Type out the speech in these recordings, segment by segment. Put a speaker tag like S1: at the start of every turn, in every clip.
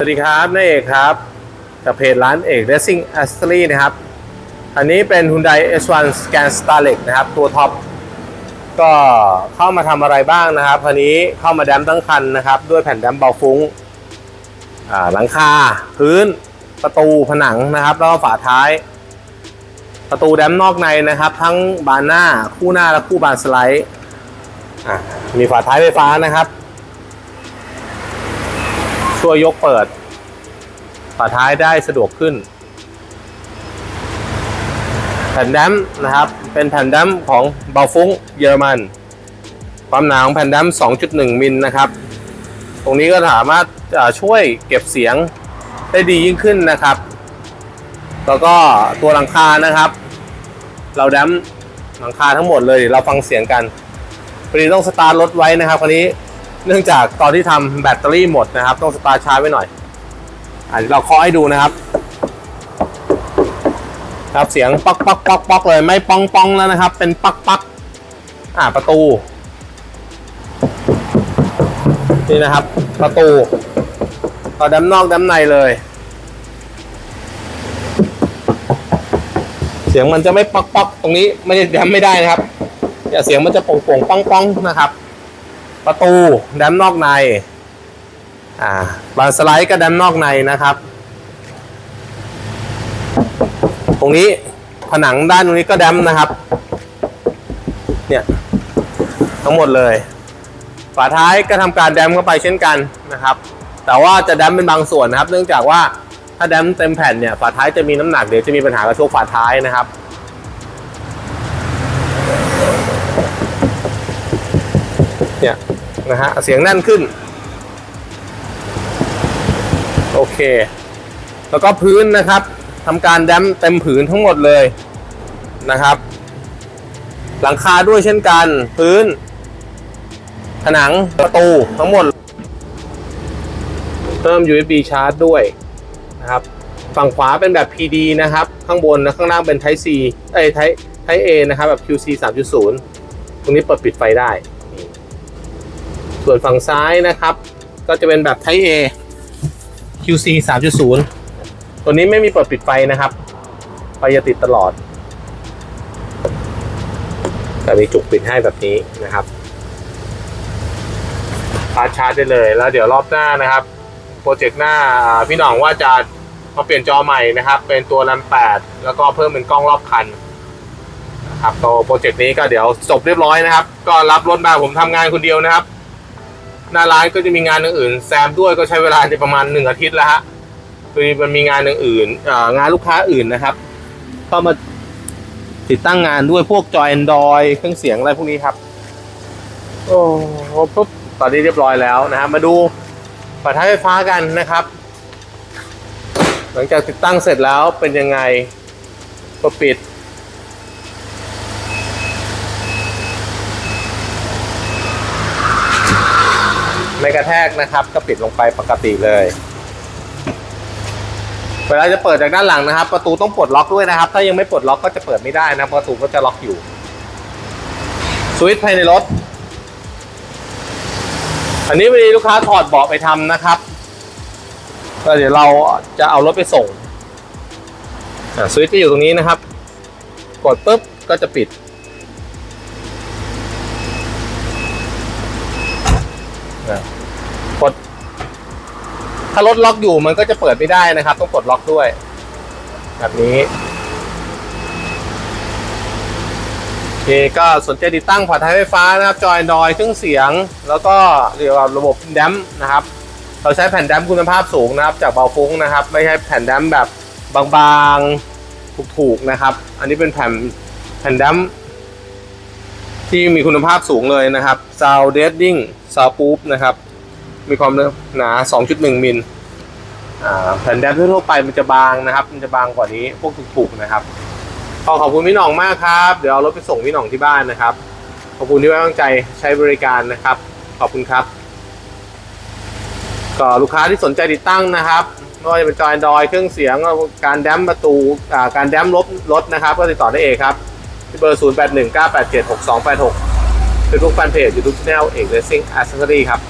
S1: สวัสดีครับนายเอกครับจากเพจร้านเอก Racing a s t r y นะครับ อันนี้เป็น Hyundai S1 Scan Starlet นะครับ ตัวท็อป ก็เข้ามาทำอะไรบ้างนะครับคันนี้เข้ามาแดมทั้งคันนะครับ ด้วยแผ่นแดมเบาฟุ้งหลังคา พื้น ประตูผนังนะครับ แล้วก็ฝาท้าย ประตูแดมนอกในนะครับ ทั้งบานหน้าคู่หน้าและคู่บานสไลด์มีฝาท้ายไฟฟ้านะครับ ช่วยยกเปิดฝาท้ายได้สะดวกขึ้น แผ่นแดมนะครับ เป็นแผ่นแดมของเบาฟุ้งเยอรมัน ความหนาของแผ่นแดม2.1 มิลนะครับ ตรงนี้ก็สามารถช่วยเก็บเสียงได้ดียิ่งขึ้นนะครับ แล้วก็ตัวหลังคานะครับ เราแดมหลังคาทั้งหมดเลยเดี๋ยวเราฟังเสียงกันพอดีต้องสตาร์ทรถไว้นะครับคันนี้ เนื่องจากตอนที่ทำแบตเตอรี่หมดนะครับ ต้องสตาร์ชาร์จไว้หน่อยอะเราเคาะให้ดูนะครับ ครับเสียงป๊อกป๊อกป๊อกป๊อกเลยไม่ปองปองแล้วนะครับ เป็นปักปักอ่าประตู นี่นะครับ ประตูก็ด้านนอกด้านในเลย เสียงมันจะไม่ป๊อกป๊อกตรงนี้ไม่ได้ไม่ได้นะครับอย่าเสียงมันจะโป่งโป่งป้องป้องนะครับ ประตูแดมนอกในอ่าบานสไลด์ก็แดมนอกในนะครับ ตรงนี้ผนังด้านตรงนี้ก็แดมนะครับ เนี่ยทั้งหมดเลย ฝาท้ายก็ทำการแดมเข้าไปเช่นกันนะครับ แต่ว่าจะแดมเป็นบางส่วนนะครับ เนื่องจากว่าถ้าแดมเต็มแผ่นเนี่ยฝาท้ายจะมีน้ำหนักเดี๋ยวจะมีปัญหากับโชคฝาท้ายนะครับเนี่ย นะฮะเสียงแน่นขึ้น โอเค แล้วก็พื้นนะครับทำการแดมเต็มผืนทั้งหมดเลยนะครับ หลังคาด้วยเช่นกัน พื้น ผนังประตูทั้งหมดเติม USB ชาร์จด้วยนะครับ ฝั่งขวาเป็นแบบ PD นะครับ ข้างบนและข้างล่างเป็น Type C เอ้ย Type Type A นะครับ แบบ QC 3.0 ตรงนี้เปิดปิดไฟได้ ส่วนฝั่งซ้ายนะครับ ก็จะเป็นแบบ Type A QC 3.0 ตัวนี้ไม่มีเปิดปิดไฟนะครับ ไฟจะติดตลอด แต่มีจุกปิดให้แบบนี้นะครับชาร์จชาร์จได้เลยแล้วเดี๋ยวรอบหน้านะครับ โปรเจกต์หน้าพี่หน่องว่าจะมาเปลี่ยนจอใหม่นะครับ เป็นตัวรัน8แล้วก็เพิ่มเป็นกล้องรอบคันนะครับตัวโปรเจกต์นี้ก็เดี๋ยวจบเรียบร้อยนะครับ ก็รับรถมาผมทำงานคนเดียวนะครับ หน้าร้านก็จะมีงานอื่นแซมด้วยก็ใช้เวลาในประมาณหนึ่งอาทิตย์แล้วฮะคือมันมีงานอื่นๆอ่างานลูกค้าอื่นนะครับเข้ามาติดตั้งงานด้วยพวกจอ Android เครื่องเสียงอะไรพวกนี้ครับ โอ้โหปุ๊บตอนนี้เรียบร้อยแล้วนะครับมาดูฝาท้ายไฟฟ้ากันนะครับ หลังจากติดตั้งเสร็จแล้วเป็นยังไงก็ปิด ไม่กระแทกนะครับ ก็ปิดลงไปปกติเลย เวลาจะเปิดจากด้านหลังนะครับ ประตูต้องปลดล็อกด้วยนะครับ ถ้ายังไม่ปลดล็อกก็จะเปิดไม่ได้นะประตูก็จะล็อกอยู่สวิตช์ภายในรถ อันนี้วันนี้ลูกค้าถอดเบาะไปทำนะครับก็เดี๋ยวเราจะเอารถไปส่งสวิตช์จะอยู่ตรงนี้นะครับ กดปุ๊บก็จะปิด ถ้ารถล็อกอยู่มันก็จะเปิดไม่ได้นะครับ ต้องกดล็อกด้วย แบบนี้โอเคก็สนใจติดตั้งผ่านท้ายไฟฟ้านะครับ จอยดอยเครื่องเสียง แล้วก็เรียกว่าระบบแดมป์นะครับ เราใช้แผ่นแดมป์คุณภาพสูงนะครับ จากเบาฟุ้งนะครับ ไม่ใช่แผ่นแดมป์แบบบางๆถูกๆนะครับ อันนี้เป็นแผ่นแผ่นแดมป์ที่มีคุณภาพสูงเลยนะครับ Sound Deadening Sound Proof นะครับ มีความหนา 2.1 มิลอ่า แผ่นแดมทั่วไปมันจะบางนะครับ มันจะบางกว่านี้พวกถูกๆนะครับขอขอบคุณพี่หน่องมากครับ เดี๋ยวเอารถไปส่งพี่หน่องที่บ้านนะครับ ขอบคุณที่ไว้วางใจใช้บริการนะครับ ขอบคุณครับ ก็ลูกค้าที่สนใจติดตั้งนะครับไม่ว่าจะเป็นจอยดอยเครื่องเสียงการแดมประตูการแดมรถรถนะครับ ก็ติดต่อได้เองครับที่เบอร์ 0 8 1 9 8 7 6 2 8 6 Facebook Fanpage YouTube Channel เอก Racing Accessory ครับ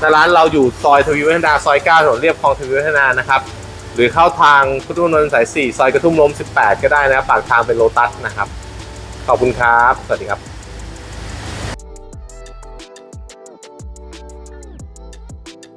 S1: หน้าร้านเราอยู่ซอยทวีวัฒนาซอย9ถนนเรียบคลองทวีวัฒนานะครับ หรือเข้าทางพุทธมณฑลสาย 4 ซอยกระทุ่มลม 18 ก็ได้นะครับปากทางเป็นโลตัสนะครับ ขอบคุณครับ สวัสดีครับ